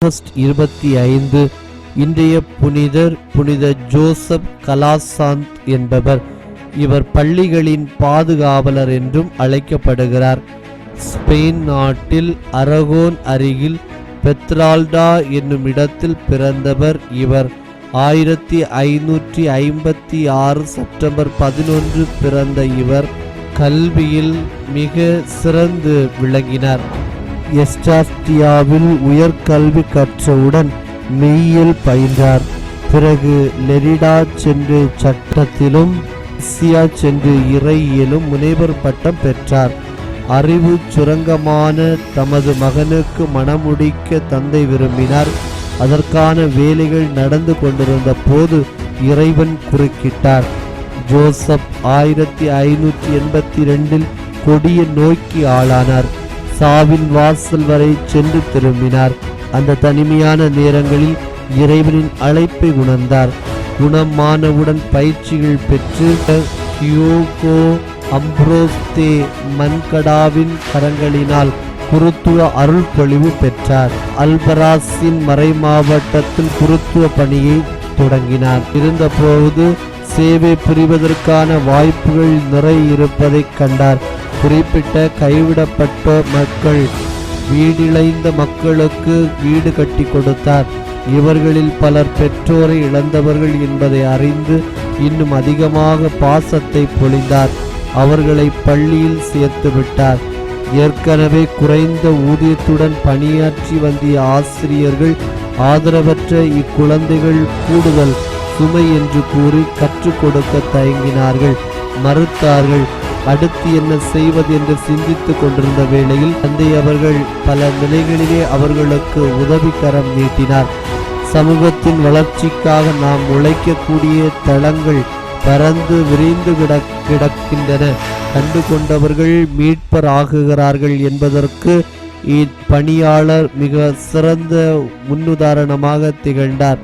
August இருபத்தி ஐந்து இன்றைய புனிதர் புனித ஜோசப் கலாசாந்த் என்பவர். இவர் பள்ளிகளின் பாதுகாவலர் என்றும் அழைக்கப்படுகிறார். ஸ்பெயின் நாட்டில் அரகோன் அருகில் பெத்ரால்டா என்னும் இடத்தில் பிறந்தவர் இவர். ஆயிரத்தி ஐநூற்றி ஐம்பத்தி ஆறு செப்டம்பர் பதினொன்று பிறந்த இவர். கல்வியில் மிக சிறந்து விளங்கினார். எஸ்டாஸ்டியாவில் உயர்கல்வி கற்றவுடன் மெய்யியல் பயின்றார். பிறகு லெரிடா சென்று சட்டத்திலும் சியா சென்று இறையியலும் முனைவர் பட்டம் பெற்றார். அறிவு சுரங்கமான தமது மகனுக்கு மணமுடிக்க தந்தை விரும்பினார். அதற்கான வேலைகள் நடந்து கொண்டிருந்த போது இறைவன் குறுக்கிட்டார். ஜோசப் ஆயிரத்தி ஐநூற்றி எண்பத்தி ரெண்டில் கொடிய நோய்க்கு ஆளானார். சாவின் வாசல் வரை சென்று திரும்பினார். அந்த தனிமையான நேரங்களில் இறைவனின் அழைப்பை உணர்ந்தார். குணமானவுடன் பயிற்சிகள் பெற்று அம்ப்ரோஸ்தே மன்கடாவின் கரங்களினால் குருத்துவ அருள் பொழிவு பெற்றார். அல்பராஸின் மறை மாவட்டத்தில் குருத்துவ பணியை தொடங்கினார். இருந்தபோது சேவை புரிவதற்கான வாய்ப்புகள் நிறைய இருப்பதைக் கண்டார். குறிப்பிட்ட கைவிடப்பட்ட மக்கள் வீடிழைந்த மக்களுக்கு வீடு கட்டி கொடுத்தார். இவர்களில் பலர் பெற்றோரை இழந்தவர்கள் என்பதை அறிந்து இன்னும் அதிகமாக பாசத்தை பொழிந்தார். அவர்களை பள்ளியில் சேர்த்து விட்டார். ஏற்கனவே குறைந்த ஊதியத்துடன் பணியாற்றி வந்திய ஆசிரியர்கள் ஆதரவற்ற இக்குழந்தைகள் கூடுதல் சுமை என்று கூறி கற்றுக் கொடுக்க தயங்கினார்கள். மறுத்தார்கள் அடுத்து என்ன செய்வது என்று சிந்தித்துக் கொண்டிருந்த வேளையில் தந்தை அவர்கள் பல நிலைகளிலே அவர்களுக்கு உதவிக்கரம் நீட்டினார். சமூகத்தின் வளர்ச்சிக்காக நாம் உழைக்கக்கூடிய தளங்கள் பறந்து விரிந்து கிடக் கிடக்கின்றன. கண்டு கொண்டவர்கள் மீட்பர் ஆகுகிறார்கள் என்பதற்கு இப்பணியாளர் மிக சிறந்த முன்னுதாரணமாக திகழ்ந்தார்.